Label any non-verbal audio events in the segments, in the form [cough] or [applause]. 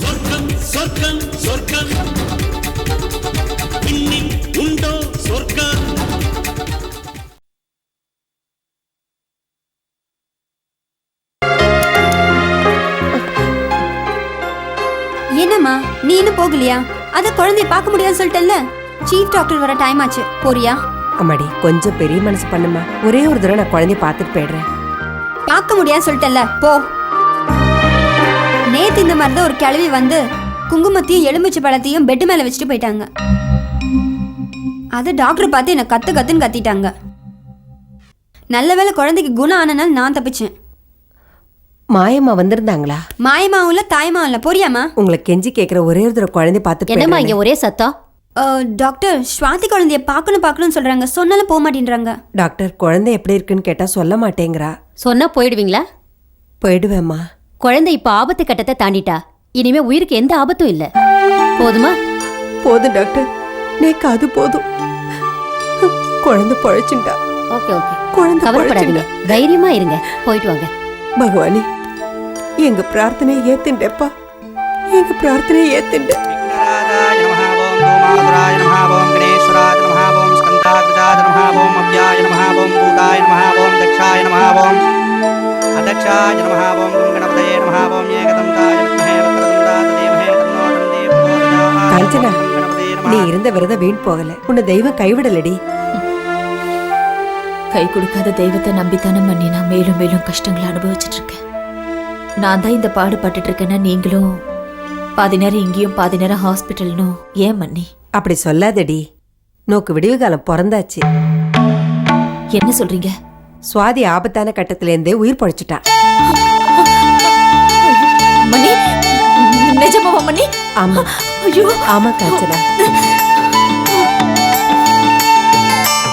சொர்க்கம் சொர்க்கம் உண்டோ சொர்க்கம்? என்னம்மா நீ இன்னும் போகலையா? அத குழந்தைய பார்க்க முடியாதுன்னு சொல்லிட்டல்ல சீஃப் டாக்டர் வர டைம் ஆச்சு. போறியா? அம்மாடி கொஞ்சம் பெரிய மனசு பண்ணுமா? ஒரே ஒரு தடவை நான் குழந்தைய பார்த்துட்டு போயிடுறேன். பார்க்க முடியாதுன்னு சொல்லிட்டல்ல போ. நேத்து இந்த மாதிரி தான் ஒரு கிழவி வந்து குங்குமத்தையும் எலுமிச்சை பழத்தையும் பெட்டு மேல வச்சுட்டு போயிட்டாங்க. அது டாக்டர் பார்த்து என்னை கத்து கத்துன்னு கத்திட்டாங்க. நல்ல வேளை குழந்தைக்கு குணம் ஆனனால நான் தப்பிச்சேன். மாயம்மா வந்திருந்தாங்களா? மாயமாவும் இல்ல தாயமாவும் இல்ல போறியாமா உங்களை கெஞ்சி கேட்குற ஒரே ஒரு தடவை குழந்தைய பார்த்துட்டு என்னம்மா போயிடுறேனே. இங்க ஒரே சத்தம்? டாக்டர் ஸ்வாதி குழந்தைய பார்க்கணும் பார்க்கணும்னு சொல்கிறாங்க சொன்னாலும் போக மாட்டேன்றாங்க. டாக்டர் குழந்தை எப்படி இருக்குன்னு கேட்டால் சொல்ல மாட்டேங்கிறா. சொன்னால் போயிடுவீங்களா? போயிடுவேம்மா. குழந்தை இப்போ ஆபத்து கட்டத்தை தாண்டிட்டா. இனிமே உயிருக்கு எந்த ஆபத்தும் இல்லை. போதுமா? போதும் டாக்டர். நேக்கு அது போதும். குழந்தை பழைச்சுண்டா ஓகே ஓகே. குழந்தை கவலைப்படாதீங்க. பழைச்சுண்டா தைரியமா இருங்க. போயிட்டு வாங்க. பகவானி எங்க பிரார்த்தனை ஏத்துண்டேப்பா. எங்க பிரார்த்தனை ஏத்துண்டே नमः ॐ धूमाधुराय नमः ॐ गणेश्वराय नमः ॐ स्कन्दाग्रजाय नमः ॐ अव्याय नमः ॐ भूताय नमः ॐ दक्षाय नमः ॐ अदक्षाय नमः ॐ गणपतये नमः ॐ एकदन्ताय विद्महे वक्रतुण्डाय धीमहि तन्नो दन्ति प्रचोदयात् காஞ்சனா ॐ गणपतये நீ नमः இருந்த விரதம் வீண் போகல உன்னை தெய்வம் கைவிடலடி கை கொடுக்காத தெய்வத்தை நம்பித்தானே பண்ணி நான் மேலும் மேலும் கஷ்டங்களை அனுபவிச்சுட்டு இருக்கேன் நான் தான் இந்த பாடுபட்டுட்டு இருக்கேன்னா நீங்களும் பாதி நேரம் இங்கேயும் பாதி நேரம் ஹாஸ்பிட்டல்னும் ஏன் மன்னி அப்படி சொல்லாதடி. நோக்கு விடிவு காலம் பிறந்தாச்சு. என்ன சொல்றீங்க? சுவாதி ஆபத்தான கட்டத்துல இருந்தே உயிர் பழைச்சிட்டா. நிஜமாவா ஆமா. ஐயோ. ஆமா காஞ்சனா.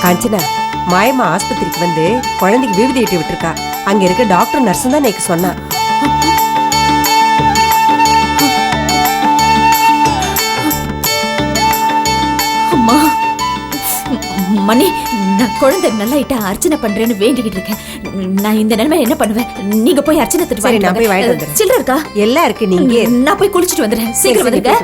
காஞ்சனா மாயம்மா ஆஸ்பத்திரிக்கு வந்து குழந்தைக்கு விபதி இட்டு விட்டுருக்கா. அங்க இருக்க டாக்டர் நர்ஸும் தான் நேக்கு சொன்னா. மணி நான் குழந்தை நல்லா இட்ட அர்ச்சனை பண்றேன்னு வேண்டிக்கிட்டு இருக்கேன். நான் இந்த நிலைமை என்ன பண்ணுவேன்? நீங்க போய் அர்ச்சனை திட்டு நான் போய் வாங்கிட்டு. சில்லற இருக்கா? எல்லாம் இருக்கு நீங்க நான் போய் குளிச்சுட்டு வந்துடுறேன். சீக்கிரம் வந்துருங்க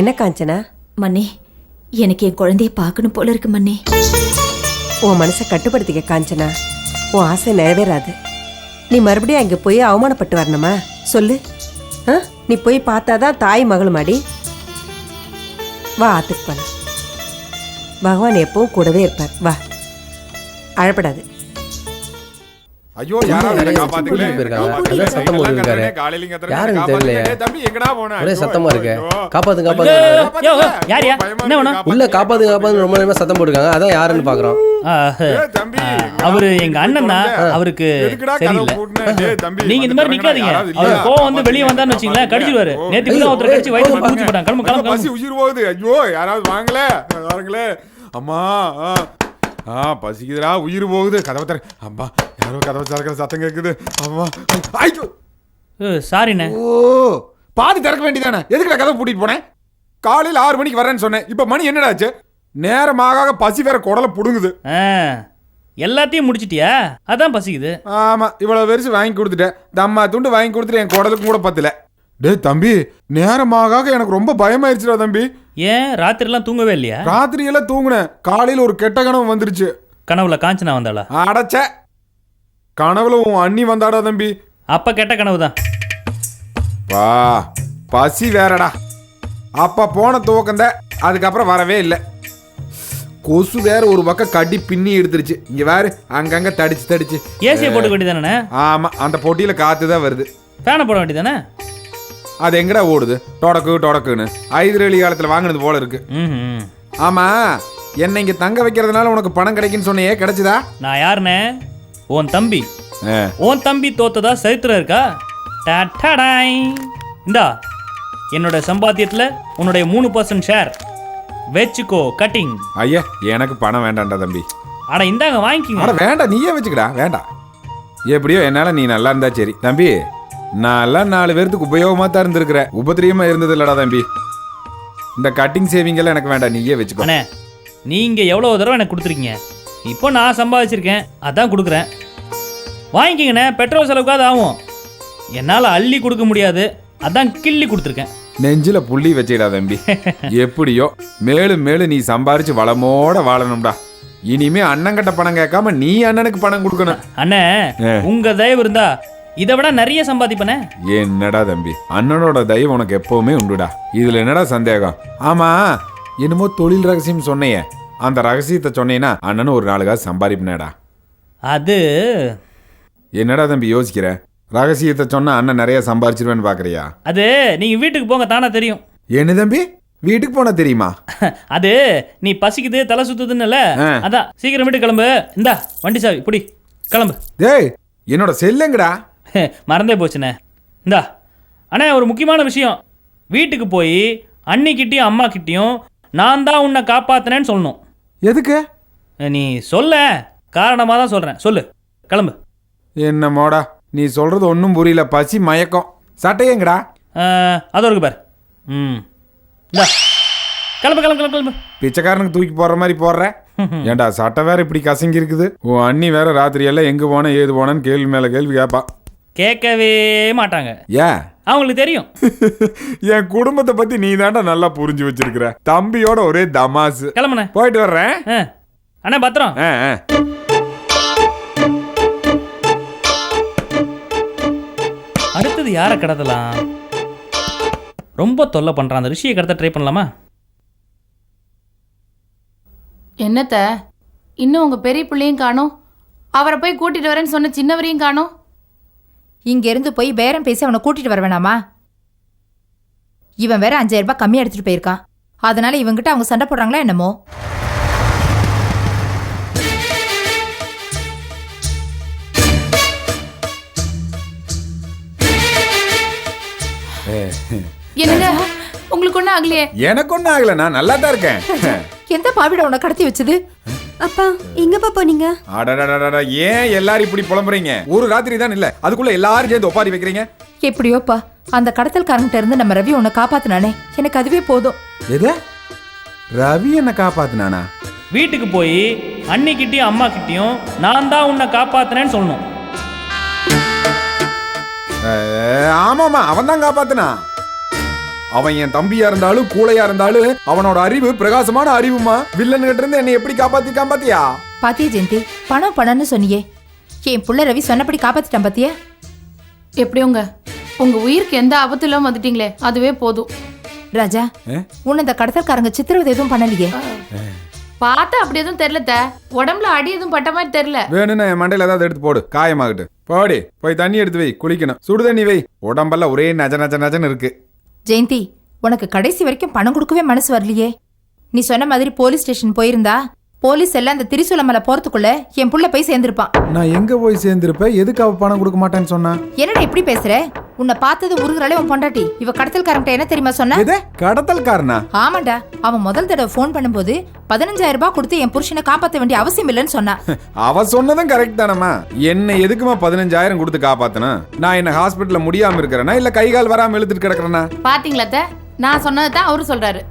என்ன காஞ்சனா? மன்னி எனக்கு என் குழந்தைய பார்க்கணும் போல இருக்கு மன்னி. உன் மனசை கட்டுப்படுத்திக்க காஞ்சனா. உன் ஆசை நிறைவேறாது. நீ மறுபடியும் அங்க போய் அவமானப்பட்டு வரணுமா? சொல்லு. ஆ? நீ போய் பார்த்தாதான் தாய் மகளும் அடி. வா ஆத்துக்கு போலாம். பகவான் எப்பவும் கூடவே இருப்பார். வா. அழப்படாது. ஐயோ யாராவது சத்தம் இருக்கு. காப்பாத்து காப்பாத்து. உள்ள காப்பாத்து காப்பாத்து ரொம்ப நேரமா சத்தம் போட்டுருக்காங்க. அதான் யாருன்னு பாக்குறோம். அவரு எங்க அண்ணன் தான்? அவருக்கு நீங்க இந்த மாதிரி நிக்காதீங்க. அவர்? கோவம் வந்து வெளியே வந்தான்னு வச்சுங்களேன். கடிச்சிருவாரு. நேத்து கூட ஒருத்தர் கடிச்சு வயிற்று ஊத்தி போட்டாங்க கிளம்பு கிளம்பு உயிர் போகுது. ஐயோ யாராவது வாங்கல வாங்களே. அம்மா ஆ. பசிக்குதுடா உயிர் போகுது. கதவை தர அம்மா யாரோ கதவை திறக்கிற சத்தம் கேக்குது. அம்மா ஐயோ! சாரிண்ணே ஓ பாதி திறக்க வேண்டியதானே? எதுக்குடா கதவை பூட்டிட்டு போனேன்? காலையில் ஆறு மணிக்கு வரேன்னு சொன்னேன். இப்போ மணி என்னடா ஆச்சு? நேரமாக பசி வேற குடலை புடுங்குது. எல்லாத்தையும் முடிச்சிட்டியா? அதான் பசிக்குது. ஆமா இவ்வளவு வெரிசு வாங்கி கொடுத்துட்டேன். தம்மா துண்டு வாங்கி கொடுத்துட்டு என் குடலுக்கும் கூட பத்தல. டேய் தம்பி நேரமாக எனக்கு ரொம்ப பயமாயிருச்சுடா தம்பி. ஏன்? ராத்திரிலாம் தூங்கவே இல்லையா? ராத்திரி எல்லாம் தூங்குனேன். காலையில ஒரு கெட்ட கனவு வந்துருச்சு. கனவுல காஞ்சனா வந்தாளா? அடைச்ச. கனவுல உன் அண்ணி வந்தாடா தம்பி. அப்ப கெட்ட கனவு தான் வா பசி வேறடா. அப்ப போன துவக்கந்த அதுக்கப்புறம் வரவே இல்லை. கொசு வேற ஒரு பக்கம் கடி பின்னி எடுத்துருச்சு இங்க வேற அங்கங்க தடிச்சு தடிச்சு. ஏசியை போட்டுக்க வேண்டியதானே ஆமா அந்த பொட்டியில காத்து தான் வருது. ஃபேனை போட வேண்டியதானே அது எங்கடா ஓடுது? டொடக்கு டொடக்குன்னு. ஐதிரளி காலத்துல வாங்கினது போல இருக்கு. ம் ஆமா என்னை இங்க தங்க வைக்கிறதுனால உனக்கு பணம் கிடைக்குன்னு சொன்னியே கிடைச்சதா? நான் யாருண்ணே? உன் தம்பி. உன் தம்பி தோத்ததா சரித்திரம் இருக்கா? டடாய். இந்தா என்னோட சம்பாத்தியத்தில் உன்னுடைய மூணு பர்சன்ட் ஷேர் வச்சுக்கோ கட்டிங் ஐயா எனக்கு பணம் வேண்டாம்டா தம்பி. அட இந்தாங்க வாங்கிக்கிங்க. அட வேண்டாம் நீயே வச்சுக்கடா வேண்டாம். எப்படியோ என்னால நீ நல்லா இருந்தா சரி. தம்பி நான் எல்லாம் நாலு பேர்த்துக்கு உபயோகமா தான் இருந்திருக்கிற உபத்திரியமா இருந்தது இல்லடா தம்பி. இந்த கட்டிங் சேவிங் எல்லாம் எனக்கு வேண்டாம் நீயே வச்சுக்கோ. அண்ணே நீங்க எவ்வளோ தடவை எனக்கு கொடுத்துருக்கீங்க? இப்போ நான் சம்பாதிச்சிருக்கேன் அதான் கொடுக்குறேன். வாங்கிக்கிங்கண்ணே பெட்ரோல் செலவுக்காவது ஆகும். என்னால் அள்ளி கொடுக்க முடியாது அதான் கிள்ளி கொடுத்துருக்கேன். நெஞ்சில புள்ளி வச்சுடா தம்பி. [laughs] எப்படியோ மேலும் மேலும் நீ சம்பாரிச்சு வளமோட வாழணும்டா. இனிமே அண்ணங்கிட்ட பணம் கேட்காம நீ அண்ணனுக்கு பணம் கொடுக்கணும். அண்ணே ஆ. உங்க தயவு இருந்தா இதை விட நிறைய சம்பாதிப்பனே? என்னடா தம்பி? அண்ணனோட தயவு உனக்கு எப்பவுமே உண்டுடா. இதுல என்னடா சந்தேகம்? ஆமா என்னமோ தொழில் ரகசியம் சொன்னையே. அந்த ரகசியத்தை சொன்னேன்னா அண்ணனும் ஒரு நாளுக்காக சம்பாதிப்பினேடா. அது என்னடா தம்பி யோசிக்கிற? ரகசியத்தை சொன்னா அண்ணன் நிறைய சம்பாரிச்சிருவேன்னு பாக்குறியா? அது நீங்க வீட்டுக்கு போங்க தானே தெரியும். என்ன தம்பி? வீட்டுக்கு போனா தெரியுமா? [laughs] அது நீ பசிக்குது தலை சுத்துதுன்னுல ஆ. அதான் சீக்கிரம் வீட்டுக்கு கிளம்பு. இந்தா வண்டி சாவி புடி கிளம்பு. டேய் என்னோட செல்லுங்கடா. மறந்தே போச்சுண்ணே. இந்தா அண்ணே ஒரு முக்கியமான விஷயம். வீட்டுக்கு போய் அண்ணிக்கிட்டேயும் அம்மா கிட்டேயும் நான் தான் உன்னை காப்பாத்தினேன்னு சொல்லணும். எதுக்கு? நீ சொல்ல. காரணமாக தான் சொல்கிறேன் சொல்லு. கிளம்பு. என்னமோடா நீ சொல்றது ஒன்றும் புரியல. பசி மயக்கம். சட்டையங்கடா அதோ இருக்கு பார். ம். இந்தா. கிளம்பு கிளம்பு கிளம்பு கிளம்பு. பிச்சைக்காரனுக்கு தூக்கி போடுற மாதிரி போடுற. [laughs] ஏன்டா சட்டை வேற இப்படி கசங்கி இருக்குது? உன் அண்ணி வேற ராத்திரி எல்லாம் எங்க போன ஏது போனேன்னு கேள்வி மேல கேள்வி கேட்பா கேட்கவே மாட்டாங்க. ஏன் அவங்களுக்கு தெரியும். [laughs] என் குடும்பத்தை பத்தி நீ தாண்டா நல்லா புரிஞ்சு வச்சிருக்கிற. தம்பியோட ஒரே தமாசு. கிளம்புண்ணே போயிட்டு வர்றேன். ஆ. அண்ணே பத்திரம். ஆ, ஆ. அடுத்தது யாரை கடத்தலாம்? ரொம்ப தொல்லை பண்ணுறான் அந்த ரிஷியை கடத்த ட்ரை பண்ணலாமா? என்னத்த? இன்னும் உங்க பெரிய பிள்ளையும் காணோம். அவரை போய் கூட்டிட்டு வரேன்னு சொன்ன சின்னவரையும் காணோம். இங்க இருந்து போய் பேரம் பேசி அவனை கூட்டிட்டு வர வேணாமா? இவன் வேற அஞ்சாயிரம் ரூபாய் கம்மியா எடுத்துட்டு போயிருக்கான் அதனால இவங்கிட்ட அவங்க சண்டை போடுறாங்களா என்னமோ? என்னங்க? உங்களுக்கு ஒன்றும் ஆகலையே? எனக்கு ஒன்றும் ஆகல நான் நல்லா தான் இருக்கேன். எந்த பாவிட உன்னை கடத்தி வச்சது? அப்பா எங்கப்பா போனீங்க? அடடடடடா, ஏன் எல்லாரும் இப்படி புலம்புறீங்க ஒரு ராத்திரி தான் இல்ல அதுக்குள்ள எல்லாரும் சேர்ந்து ஒப்பாரி வைக்கிறீங்க எப்படியோப்பா அந்த கடத்தல்காரங்கிட்ட இருந்து நம்ம ரவி உன்னை காப்பாத்தினானே. எனக்கு அதுவே போதும். எது? ரவி என்ன காப்பாத்துனானா? வீட்டுக்கு போய் அண்ணிக்கிட்டேயும் அம்மா கிட்டேயும் நான் தான் உன்னை காப்பாத்தினேன்னு சொல்லணும். ஆமாமா அவன் தான் காப்பாத்துனா அவன் என் தம்பியா இருந்தாலும் கூலையா இருந்தாலும் அவனோட அறிவு பிரகாசமான அறிவுமா வில்லன் கிட்ட இருந்து என்னை எப்படி காப்பாத்தி காப்பாத்தியா? பாத்தியா ஜெயந்தி? பணம் பணம்னு சொன்னியே. என் புள்ள ரவி சொன்னபடி காப்பாத்திட்டான் பாத்தியா? எப்படியோங்க? உங்க உயிருக்கு எந்த ஆபத்தும் இல்லாம வந்துட்டீங்களே அதுவே போதும். ராஜா? உன்னை இந்த கடத்தல்காரங்க சித்திரவதை எதுவும் பண்ணலையே? பார்த்தா அப்படி எதுவும் தெரியல த. உடம்புல அடி எதுவும் பட்ட மாதிரி தெரியல வேணும்னு என் மண்டையில ஏதாவது எடுத்து போடு காயமாகட்டு. போடி போய் தண்ணி எடுத்து வை குளிக்கணும். சுடு தண்ணி வை. உடம்பெல்லாம் ஒரே நஜ நஜ நஜன்னு இருக்கு. ஜெயந்தி உனக்கு கடைசி வரைக்கும் பணம் கொடுக்கவே மனசு வரலையே. நீ சொன்ன மாதிரி போலீஸ் ஸ்டேஷன் போயிருந்தா போலீஸ் எல்லாம் அந்த திரிசூலமலை போறதுக்குள்ள என் புள்ள போய் சேர்ந்திருப்பான். நான் எங்க போய் சேர்ந்திருப்பேன்? எதுக்கு அவ பணம் கொடுக்க மாட்டேன்னு சொன்னா? என்னடா இப்படி பேசுற? உன்னை பார்த்தது உருகுறாளே உன் பொண்டாட்டி. இவ கடத்தல்காரன்ட்ட என்ன தெரியுமா சொன்னா? எது? கடத்தல்காரனா? ஆமாண்டா. அவன் முதல் தடவை ஃபோன் பண்ணும்போது பதினஞ்சாயிரம் ரூபாய் கொடுத்து என் புருஷனை காப்பாத்த வேண்டிய அவசியம் இல்லைன்னு சொன்னான் [laughs] அவ சொன்னதும் கரெக்ட் தானம்மா. என்ன எதுக்குமா பதினஞ்சாயிரம் கொடுத்து காப்பாத்தணும் நான் என்ன ஹாஸ்பிட்டல்ல முடியாம இருக்கிறேனா? இல்ல கை கால் வராம இழுத்துட்டு கிடக்குறேனா? பாத்தீங்களா அத்தை? நான் சொன்னதை தான் அவரு சொல்றாரு.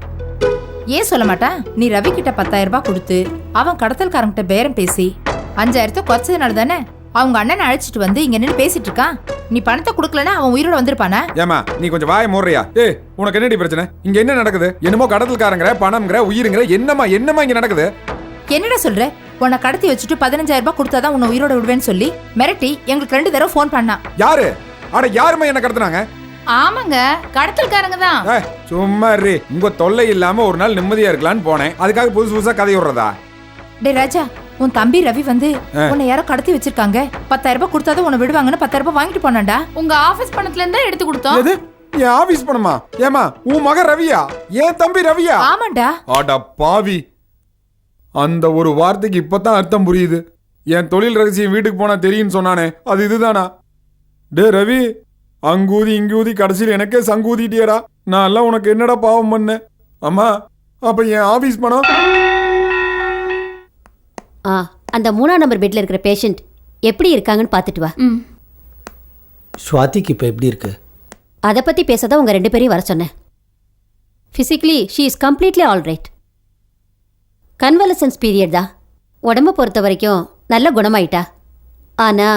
ஏன் சொல்ல மாட்டான் நீ ரவி கிட்ட பத்தாயிரம் ரூபாய் கொடுத்து அவன் கடத்தல்காரங்கிட்ட பேரம் பேசி அஞ்சாயிரத்தை குறைச்சதுனால தானே அவங்க அண்ணனை அழைச்சிட்டு வந்து இங்க நின்று பேசிட்டு இருக்கான் நீ பணத்தை கொடுக்கலன்னா அவன் உயிரோட வந்திருப்பானா? ஏமா நீ கொஞ்சம் வாய மூடுறியா? ஏய் உனக்கு என்னடி பிரச்சனை? இங்க என்ன நடக்குது? என்னமோ கடத்தல்காரங்கிற பணம்ங்கிற உயிருங்கிற என்னமா என்னமா இங்க நடக்குது? என்னடா சொல்ற? உன்னை கடத்தி வச்சுட்டு பதினஞ்சாயிரம் ரூபாய் கொடுத்தாதான் உன்னை உயிரோட விடுவேன்னு சொல்லி மிரட்டி எங்களுக்கு ரெண்டு தடவை ஃபோன் பண்ணான் யாரு? அட யாருமா என்ன கடத்துனாங்க? ஆமாங்க கடத்தல்காரங்க தான். ஏய், சும்மா இரு. உங்க தொல்லை இல்லாம ஒரு நாள் நிம்மதியா இருக்கலாம்னு போனேன். அதுக்காக புதுசு புதுசா கதை விடுறதா டே ராஜா உன் தம்பி ரவி வந்து உன்னை யாரோ கடத்தி வச்சிருக்காங்க. பத்தாயிரம் ரூபாய் கொடுத்தாதான் உன்னை விடுவாங்கன்னு பத்தாயிரம் ரூபாய் வாங்கிட்டு போனான்டா. உங்க ஆபீஸ் பணத்துல இருந்தா எடுத்து கொடுத்தோம். எது? என் ஆபீஸ் பணமா? ஏமா உன் மகன் ரவியா? என் தம்பி ரவியா? ஆமாண்டா. ஆடா பாவி. அந்த ஒரு வார்த்தைக்கு இப்பதான் அர்த்தம் புரியுது. என் தொழில் ரகசியம் வீட்டுக்கு போனா தெரியும்னு சொன்னானே. அது இதுதானா? டே ரவி அங்கூதி இங்கூதி கடைசியில் எனக்கே சங்கூதிட்டியடா. நான் எல்லாம் உனக்கு என்னடா பாவம் பண்ணேன்? அம்மா அப்ப என் ஆபீஸ் பணம் ஆ அந்த மூணாம் நம்பர் பெட்ல இருக்கிற பேஷண்ட் எப்படி இருக்காங்கன்னு பார்த்துட்டு வா. ம். ஸ்வாதிக்கு இப்போ எப்படி இருக்கு? அதை பத்தி பேசதான் உங்க ரெண்டு பேரையும் வர சொன்னேன். Physically she is completely all right convulsions period தான். உடம்ப பொறுத்த வரைக்கும் நல்ல குணமாயிட்டா. ஆனா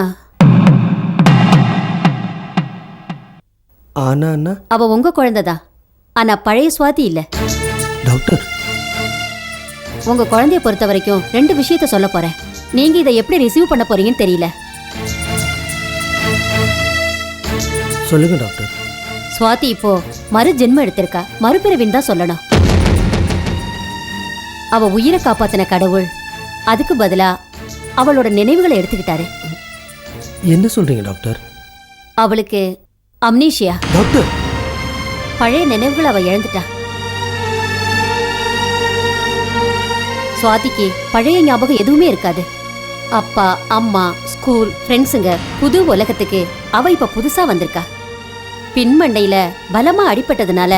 ஆனா அண்ணா. அவ உங்க குழந்தை தான் ஆனா பழைய சுவாதி இல்ல. டாக்டர் உங்க குழந்தைய பொறுத்த வரைக்கும் ரெண்டு விஷயத்த சொல்ல போறேன். நீங்க இதை எப்படி ரிசீவ் பண்ண போறீங்கன்னு தெரியல. சொல்லுங்க டாக்டர். சுவாதி இப்போ மறு ஜென்மம் எடுத்திருக்கா. மறுபிறவின்னு தான் சொல்லணும். அவ உயிரை காப்பாத்தின கடவுள். அதுக்கு பதிலா அவளோட நினைவுகளை எடுத்துக்கிட்டாரு. என்ன சொல்றீங்க டாக்டர்? அவளுக்கு அம்னீஷியா. டாக்டர்! பழைய நினைவுகள் அவ இழந்துட்டா. சுவாதிக்கு பழைய ஞாபகம் எதுவுமே இருக்காது. அப்பா அம்மா ஸ்கூல் ஃப்ரெண்ட்ஸுங்க புது உலகத்துக்கு அவ இப்ப புதுசா வந்திருக்கா. பின்மண்டையில பலமா அடிபட்டதுனால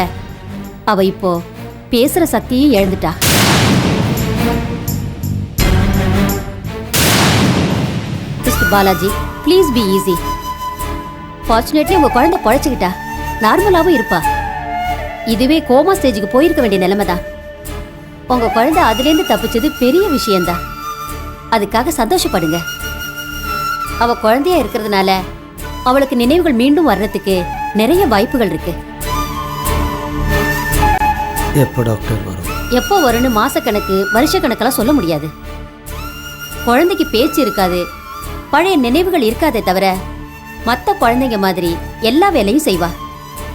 அவ இப்போ பேசுற சக்தியும் இழந்துட்டா. Mister Balaji please be easy fortunately உங்க குழந்தை பொழைச்சுக்கிட்டா நார்மலாவும் இருப்பா. இதுவே கோமா ஸ்டேஜுக்கு போயிருக்க வேண்டிய நிலைமை தான் உங்க குழந்தை அதுலேருந்து தப்பிச்சது பெரிய விஷயம்தான். அதுக்காக சந்தோஷப்படுங்க. அவ குழந்தையா இருக்கிறதுனால அவளுக்கு நினைவுகள் மீண்டும் வர்றதுக்கு நிறைய வாய்ப்புகள் இருக்கு. எப்போ டாக்டர் வரும்? எப்போ வரும்னு மாசக்கணக்கு வருஷக்கணக்கெல்லாம் சொல்ல முடியாது. குழந்தைக்கு பேச்சு இருக்காது. பழைய நினைவுகள் இருக்காதே தவிர மற்ற குழந்தைங்க மாதிரி எல்லா வேலையும் செய்வா.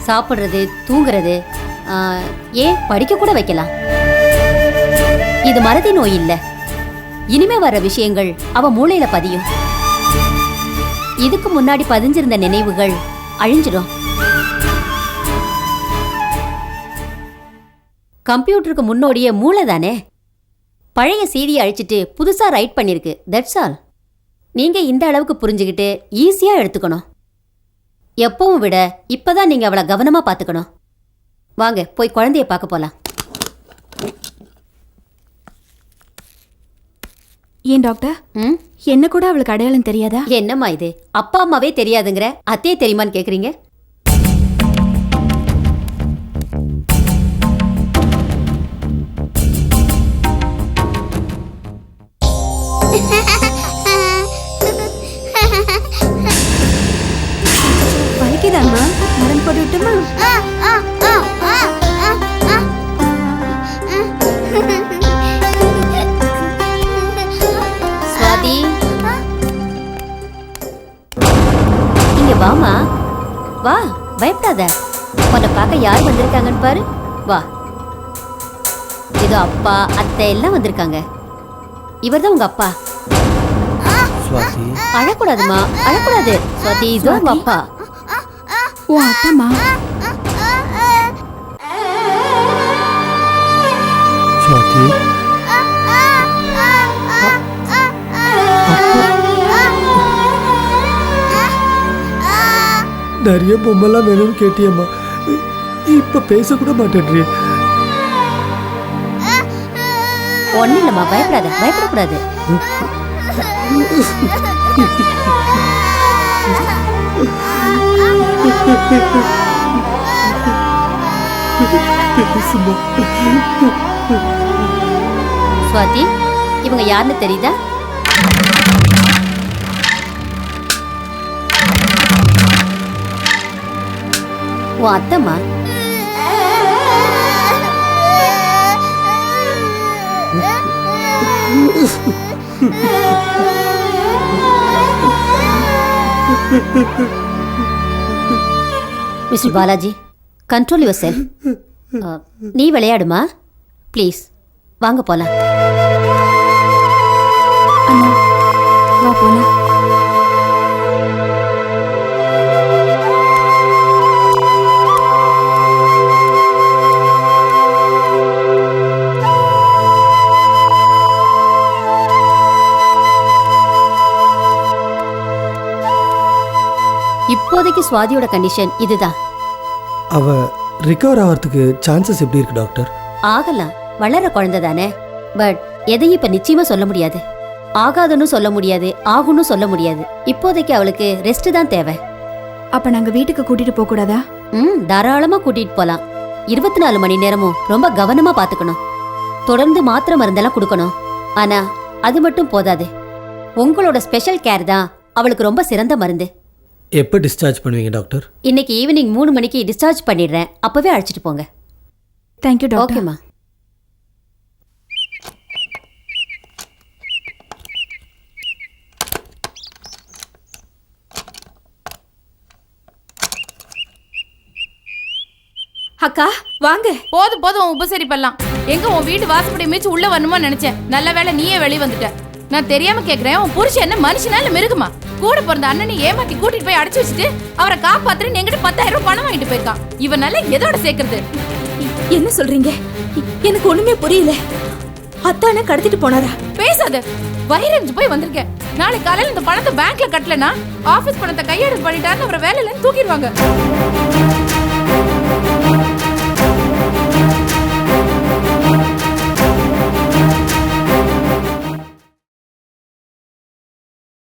சாப்பிட்றது தூங்குறது ஏன் படிக்க கூட வைக்கலாம். இது மறதி நோய் இல்ல. இனிமே வர்ற விஷயங்கள் அவ மூளையில பதியும். இதுக்கு முன்னாடி பதிஞ்சிருந்த நினைவுகள் அழிஞ்சிடும். கம்ப்யூட்டருக்கு முன்னோடியே மூளை தானே? பழைய சீடியை அழிச்சிட்டு புதுசா ரைட் பண்ணிருக்கு. தட்ஸ் ஆல் நீங்க இந்த அளவுக்கு புரிஞ்சுக்கிட்டு ஈஸியா எடுத்துக்கணும். எப்பவும் விட இப்பதான் நீங்க அவளை கவனமா பாத்துக்கணும் வாங்க போய் குழந்தைய பார்க்க போலாம். ஏன் டாக்டர்? என்ன கூட அவளுக்கு அடையாளம் தெரியாதா? என்னம்மா இது? அப்பா அம்மாவே தெரியாதுங்கிற? அத்தையே தெரியுமான்னு கேக்குறீங்க? வலிக்குதாம்மா மரம் போட்டு விட்டுமா பயப்படாத. உன்னை பார்க்க யார் வந்திருக்காங்கன்னு பாரு. வா. இதோ அப்பா அத்தை எல்லாம் வந்திருக்காங்க. இவர்தான் உங்க அப்பா. சுவாதி. அழக்கூடாதுமா அழக்கூடாது. சுவாதி இதோ உங்க அப்பா. ஓ அத்தம்மா. சுவாதி. நிறைய பொம்மைலாம் வேணும்னு கேட்டியம்மா. இப்ப பேசக்கூட மாட்டேன்றி. ஒண்ணு இல்லம்மா பயப்படாத பயப்படக்கூடாது. சுவாதி இவங்க யாருன்னு தெரியுதா? உன் அத்தம்மா? Mister Balaji control yourself நீ விளையாடுமா? ப்ளீஸ் வாங்க போலாம். போலாம். இப்போதைக்கு சுவாதியோட கண்டிஷன் இதுதான். அவ ரிகவர் ஆகிறதுக்கு சான்சஸ் எப்படி இருக்கு டாக்டர் ஆகலாம். வளர குழந்தை தானே. பட் எதையும் இப்ப நிச்சயமா சொல்ல முடியாது. ஆகாதுன்னு சொல்ல முடியாது. ஆகும்னு சொல்ல முடியாது. இப்போதைக்கு அவளுக்கு ரெஸ்ட் தான் தேவை. அப்ப நாங்க வீட்டுக்கு கூட்டிட்டு போக கூடாதா? ம் தாராளமா கூட்டிட்டு போலாம். இருபத்தி நாலு மணி நேரமும் ரொம்ப கவனமா பாத்துக்கணும். தொடர்ந்து மாத்திரை மருந்தெல்லாம் கொடுக்கணும். ஆனா அது மட்டும் போதாது. உங்களோட ஸ்பெஷல் கேர் தான் அவளுக்கு ரொம்ப சிறந்த மருந்து. எப்போ டிஸ்சார்ஜ் பண்ணுவீங்க டாக்டர் இன்னைக்கு ஈவினிங் மூணு மணிக்கு டிஸ்சார்ஜ் பண்ணிடுறேன். அப்பவே அழைச்சிட்டு போங்க. தேங்க்யூ டாக்டர் ஓகேம்மா அக்கா வாங்க. போதும் போதும் உன் உபசரிப்பெல்லாம். எங்க உன் வீட்டு வாசப்படி மீச்சு உள்ள வரணுமா நினைச்சேன். நல்ல வேளை நீயே வெளிய வந்துட்ட. நான் தெரியாம கேக்குறேன். உன் புருஷன் என்ன மனுஷனா இல்ல மிருகமா? கூட பிறந்த அண்ணனை ஏமாத்தி கூட்டிட்டு போய் அடைச்சு வச்சுட்டு அவரை காப்பாத்துறேன்னு என்கிட்ட பத்தாயிரம் ரூபாய் பணம் வாங்கிட்டு போயிருக்கான். இவனால எதோட சேர்க்கறது? என்ன சொல்றீங்க? எனக்கு ஒண்ணுமே புரியல. அத்தான கடத்திட்டு போனாரா? பேசாத. வயிறஞ்சு போய் வந்திருக்கேன். நாளைக்கு காலையில இந்த பணத்தை பேங்க்ல கட்டலனா ஆபீஸ் பணத்தை கையெழுத்து பண்ணிட்டாருன்னு அவரை வேலையில தூக்கிடுவாங்க.